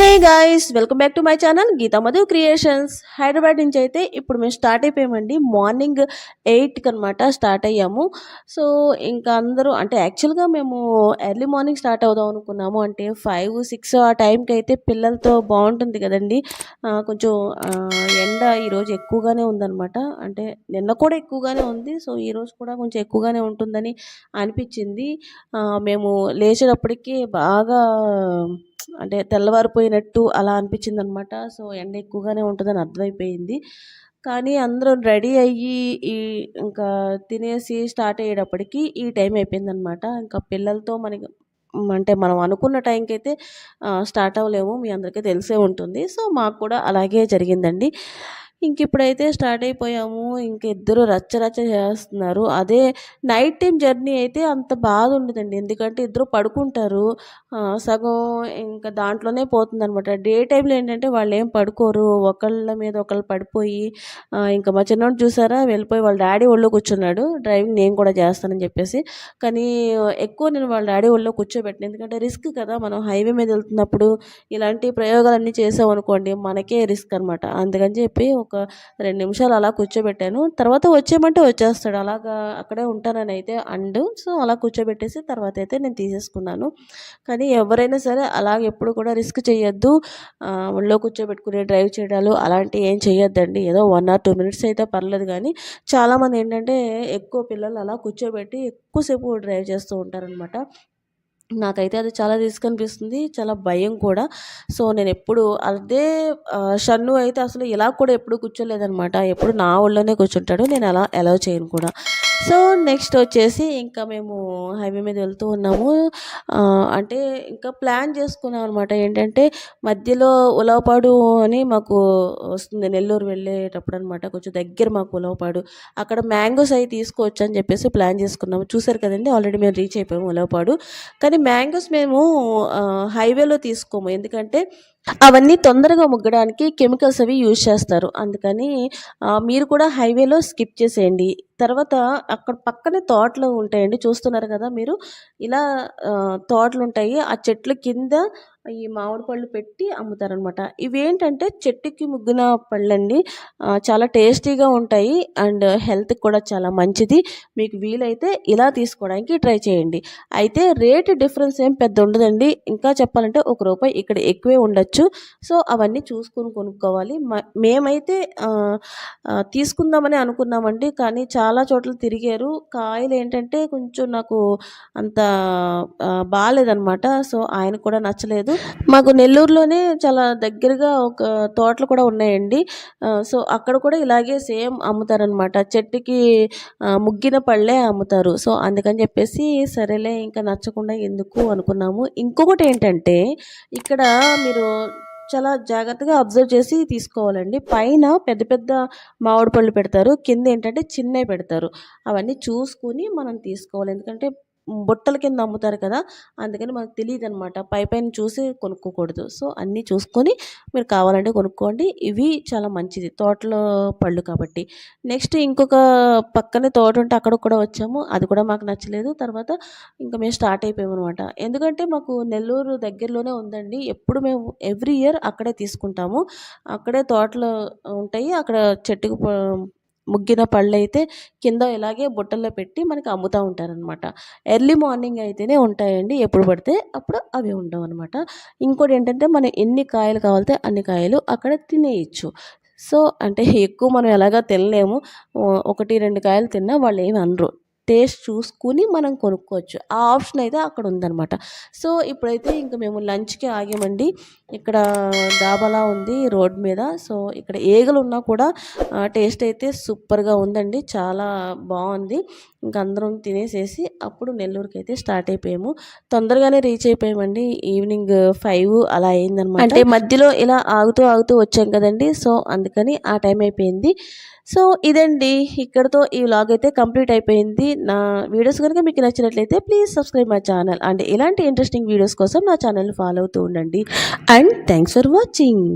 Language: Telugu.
Hey guys welcome back to my channel Geetha Madhu creations Hyderabad నుంచి అయితే ఇప్పుడు మేము స్టార్ట్ అయిపోయామండి. మార్నింగ్ ఎయిట్కి అనమాట స్టార్ట్ అయ్యాము. సో ఇంకా అందరూ అంటే యాక్చువల్గా మేము ఎర్లీ మార్నింగ్ స్టార్ట్ అవుదాం అనుకున్నాము. అంటే ఫైవ్ సిక్స్ ఆ టైంకి అయితే పిల్లలతో బాగుంటుంది కదండి. కొంచెం ఎండ ఈరోజు ఎక్కువగానే ఉందన్నమాట. అంటే నిన్న కూడా ఎక్కువగానే ఉంది. సో ఈరోజు కూడా కొంచెం ఎక్కువగానే ఉంటుందని అనిపించింది. మేము లేచేటప్పటికి బాగా అంటే తెల్లవారిపోయినట్టు అలా అనిపించింది అనమాట సో ఎండ ఎక్కువగానే ఉంటుందని అర్థమైపోయింది. కానీ అందరం రెడీ అయ్యి ఈ ఇంకా తినేసి స్టార్ట్ అయ్యేటప్పటికి ఈ టైం అయిపోయిందనమాట. ఇంకా పిల్లలతో మనకి అంటే మనం అనుకున్న టైంకి అయితే స్టార్ట్ అవ్వలేము. మీ అందరికీ తెలిసే ఉంటుంది. సో మాకు కూడా అలాగే జరిగిందండి. ఇంక ఇప్పుడైతే స్టార్ట్ అయిపోయాము. ఇంక ఇద్దరు రచ్చ రచ్చ చేస్తున్నారు. అదే నైట్ టైం జర్నీ అయితే అంత బాధ ఉండదండి ఎందుకంటే ఇద్దరు పడుకుంటారు. సగం ఇంకా దాంట్లోనే పోతుంది అనమాట డే టైంలో ఏంటంటే వాళ్ళు ఏం పడుకోరు. ఒకళ్ళ మీద ఒకళ్ళు పడిపోయి ఇంకా మా చిన్నోడు చూసారా? వెళ్ళిపోయి వాళ్ళ డాడీ ఒళ్ళో కూర్చున్నాడు. డ్రైవింగ్ నేను కూడా చేస్తానని చెప్పేసి. కానీ ఎక్కువ నేను వాళ్ళ డాడీ ఒళ్ళో కూర్చోబెట్టిన. ఎందుకంటే రిస్క్ కదా మనం హైవే మీద వెళ్తున్నప్పుడు. ఇలాంటి ప్రయోగాలన్నీ చేసామనుకోండి మనకే రిస్క్ అనమాట అందుకని చెప్పి ఒక రెండు నిమిషాలు అలా కూర్చోబెట్టాను. తర్వాత వచ్చేయమంటే వచ్చేస్తాడు. అలాగా అక్కడే ఉంటానని అయితే అండు. సో అలా కూర్చోబెట్టేసి తర్వాత అయితే నేను తీసేసుకున్నాను. కానీ ఎవరైనా సరే అలాగ ఎప్పుడు కూడా రిస్క్ చేయొద్దు. ఒళ్ళో కూర్చోబెట్టుకుని డ్రైవ్ చేయడాలు అలాంటివి ఏం చేయొద్దండి. ఏదో వన్ ఆర్ టూ మినిట్స్ అయితే పర్లేదు కానీ చాలామంది ఏంటంటే ఎక్కువ పిల్లలు అలా కూర్చోబెట్టి ఎక్కువసేపు డ్రైవ్ చేస్తూ ఉంటారనమాట నాకైతే అది చాలా రిస్క్ అనిపిస్తుంది చాలా భయం కూడా. సో నేను ఎప్పుడు అదే షన్ను అయితే అసలు ఇలా కూడా ఎప్పుడు కూర్చోలేదనమాట ఎప్పుడు నా ఒళ్ళోనే కూర్చుంటాడు నేను అలా అలౌ చేయను కూడా. సో నెక్స్ట్ వచ్చేసి ఇంకా మేము హైవే మీద వెళ్తూ ఉన్నాము. అంటే ఇంకా ప్లాన్ చేసుకున్నాం అనమాట ఏంటంటే మధ్యలో ఉలవపాడు అని మాకు వస్తుంది. నెల్లూరు వెళ్ళేటప్పుడు అనమాట కొంచెం దగ్గర మాకు ఉలవపాడు. అక్కడ మ్యాంగోస్ అవి తీసుకోవచ్చు అని చెప్పేసి ప్లాన్ చేసుకున్నాము. చూసారు కదండి ఆల్రెడీ మేము రీచ్ అయిపోయాము ఉలవపాడు. కానీ మ్యాంగోస్ మేము హైవేలో తీసుకోము. ఎందుకంటే అవన్నీ తొందరగా ముగ్గడానికి కెమికల్స్ అవి యూజ్ చేస్తారు. అందుకని మీరు కూడా హైవేలో స్కిప్ చేసేయండి. తర్వాత అక్కడ పక్కనే తోటలు ఉంటాయండి. చూస్తున్నారు కదా మీరు? ఇలా తోటలు ఉంటాయి ఆ చెట్ల కింద ఈ మామిడి పళ్ళు పెట్టి అమ్ముతారనమాట ఇవేంటంటే చెట్టుకి ముగ్గిన పళ్ళండి చాలా టేస్టీగా ఉంటాయి అండ్ హెల్త్కి కూడా చాలా మంచిది. మీకు వీలైతే ఇలా తీసుకోవడానికి ట్రై చేయండి. అయితే రేట్ డిఫరెన్స్ ఏం పెద్ద ఉండదండి. ఇంకా చెప్పాలంటే ఒక రూపాయి ఇక్కడ ఎక్కువే ఉండొచ్చు. సో అవన్నీ చూసుకొని కొనుక్కోవాలి. మ- మేమైతే తీసుకుందామని అనుకున్నామండి. కానీ చాలా చోట్ల తిరిగారు. కాయలు ఏంటంటే కొంచెం నాకు అంత బాగాలేదనమాట సో ఆయన కూడా నచ్చలేదు. మాకు నెల్లూరులోనే చాలా దగ్గరగా ఒక తోటలు కూడా ఉన్నాయండి. సో అక్కడ కూడా ఇలాగే సేమ్ అమ్ముతారనమాట చెట్టుకి ముగ్గిన పళ్ళే అమ్ముతారు. సో అందుకని చెప్పేసి సరేలే ఇంకా నచ్చకుండా ఎందుకు అనుకున్నాము. ఇంకొకటి ఏంటంటే ఇక్కడ మీరు చాలా జాగ్రత్తగా అబ్జర్వ్ చేసి తీసుకోవాలండి. పైన పెద్ద పెద్ద మామిడి పళ్ళు పెడతారు. కింద ఏంటంటే చిన్నవి పెడతారు. అవన్నీ చూసుకుని మనం తీసుకోవాలి. ఎందుకంటే బుట్టల కింద అమ్ముతారు కదా అందుకని మనకు తెలియదు అనమాట పై పైన చూసి కొనుక్కోకూడదు. సో అన్నీ చూసుకొని మీరు కావాలంటే కొనుక్కోండి. ఇవి చాలా మంచిది. తోటలో పళ్ళు కాబట్టి. నెక్స్ట్ ఇంకొక పక్కనే తోట ఉంటే అక్కడ కూడా వచ్చాము. అది కూడా మాకు నచ్చలేదు. తర్వాత ఇంకా మేము స్టార్ట్ అయిపోయాము అనమాట ఎందుకంటే మాకు నెల్లూరు దగ్గరలోనే ఉందండి. ఎప్పుడు మేము ఎవ్రీ ఇయర్ అక్కడే తీసుకుంటాము. అక్కడే తోటలు ఉంటాయి. అక్కడ చెట్టుకు ముగ్గిన పళ్ళు అయితే కింద ఇలాగే బుట్టల్లో పెట్టి మనకి అమ్ముతూ ఉంటారనమాట ఎర్లీ మార్నింగ్ అయితేనే ఉంటాయండి ఎప్పుడు పడితే అప్పుడు అవి ఉండవు అనమాట ఇంకోటి ఏంటంటే మనం ఎన్ని కాయలు కావాలితే అన్ని కాయలు అక్కడ తినేయచ్చు. సో అంటే ఎక్కువ మనం ఎలాగా తినలేము. ఒకటి రెండు కాయలు తిన్నా వాళ్ళు ఏమి అనరు. టేస్ట్ చూసుకుని మనం కొనుక్కోవచ్చు. ఆ ఆప్షన్ అయితే అక్కడ ఉందన్నమాట. సో ఇప్పుడైతే ఇంకా మేము లంచ్కి ఆగామండి. ఇక్కడ డాబాలా ఉంది రోడ్ మీద. సో ఇక్కడ ఏగలు ఉన్నా కూడా టేస్ట్ అయితే సూపర్గా ఉందండి. చాలా బాగుంది. ఇంకా అందరం తినేసేసి అప్పుడు నెల్లూరుకి అయితే స్టార్ట్ అయిపోయాము. తొందరగానే రీచ్ అయిపోయామండి. ఈవినింగ్ ఫైవ్ అలా అయిందనమాట. అంటే మధ్యలో ఇలా ఆగుతూ ఆగుతూ వచ్చాం కదండి. సో అందుకని ఆ టైం అయిపోయింది. సో ఇదండి. ఇక్కడతో ఈ వ్లాగ్ అయితే కంప్లీట్ అయిపోయింది. నా వీడియోస్ కనుక మీకు నచ్చినట్లయితే please subscribe my channel. And ఇలాంటి ఇంట్రెస్టింగ్ వీడియోస్ కోసం నా ఛానల్ ఫాలో అవుతూ ఉండండి. And thanks for watching.